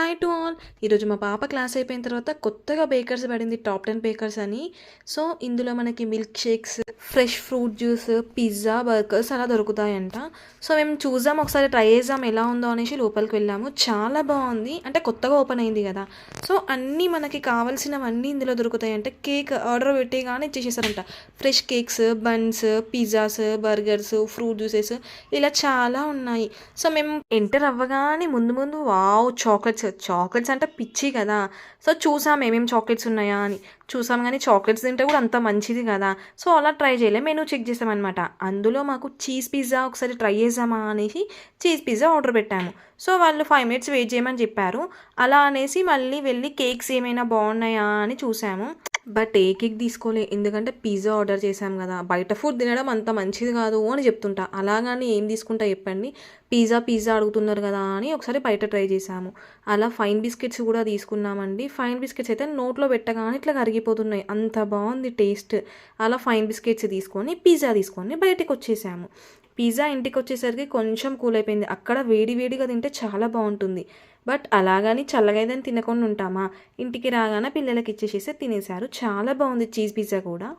Hi to all ఈరోజు మా పాప క్లాస్ అయిపోయిన తర్వాత కొత్తగా బేకర్స్ పడింది టాప్ టెన్ బేకర్స్ అని. సో ఇందులో మనకి milk shakes fresh fruit juice pizza burgers అలా దొరుకుతాయంట. సో మేము చూద్దాం ఒకసారి ట్రై చేద్దాం ఎలా ఉందో అనేసి లోపలికి వెళ్ళాము. చాలా బాగుంది. అంటే కొత్తగా ఓపెన్ అయింది కదా. సో అన్నీ మనకి కావాల్సినవన్నీ ఇందులో దొరుకుతాయంట. కేక్ ఆర్డర్ పెట్టేగానే ఇచ్చేసేసారంట. Fresh cakes buns pizzas burgers fruit juices ఇలా చాలా ఉన్నాయి. సో మేము ఎంటర్ అవ్వగానే ముందు ముందు వావ్ చాక్లెట్స్ చాక్లెట్స్ అంటే పిచ్చి కదా. సో చూసాం ఏమేమి చాక్లెట్స్ ఉన్నాయా అని. చూసాం కానీ చాక్లెట్స్ తింటే కూడా అంత మంచిది కదా. సో అలా ట్రై చేయలే. మెనూ చెక్ చేసామన్నమాట. అందులో మాకు చీజ్ పిజ్జా ఒకసారి ట్రై చేసామా అనేసి చీజ్ పిజ్జా ఆర్డర్ పెట్టాము. సో వాళ్ళు ఫైవ్ మినిట్స్ వెయిట్ చేయమని చెప్పారు. అలా అనేసి మళ్ళీ వెళ్ళి కేక్స్ ఏమైనా బాగున్నాయా అని చూసాము. బట్ ఏ కేక్ తీసుకోలే. ఎందుకంటే పిజ్జా ఆర్డర్ చేశాం కదా. బయట ఫుడ్ తినడం అంత మంచిది కాదు అని చెప్తుంటా. అలాగని ఏం తీసుకుంటా చెప్పండి. పిజ్జా పిజ్జా అడుగుతున్నారు కదా అని ఒకసారి బయట ట్రై చేసాము అలా ఫైన్ బిస్కెట్స్ కూడా తీసుకున్నామండి. ఫైన్ బిస్కెట్స్ అయితే నోట్లో పెట్టగానే ఇట్లా కరిగిపోతున్నాయి. అంత బాగుంది టేస్ట్. అలా ఫైన్ బిస్కెట్స్ తీసుకొని పిజ్జా తీసుకొని బయటకు వచ్చేసాము పిజ్జా ఇంటికి వచ్చేసరికి కొంచెం కూల్ అయిపోయింది అక్కడ వేడి వేడిగా తింటే చాలా బాగుంటుంది. బట్ అలాగని చల్లగా తినకుండా ఉంటామా? ఇంటికి రాగానే పిల్లలకి ఇచ్చేసేసి తినేశారు. చాలా బాగుంది చీజ్ పిజ్జా కూడా.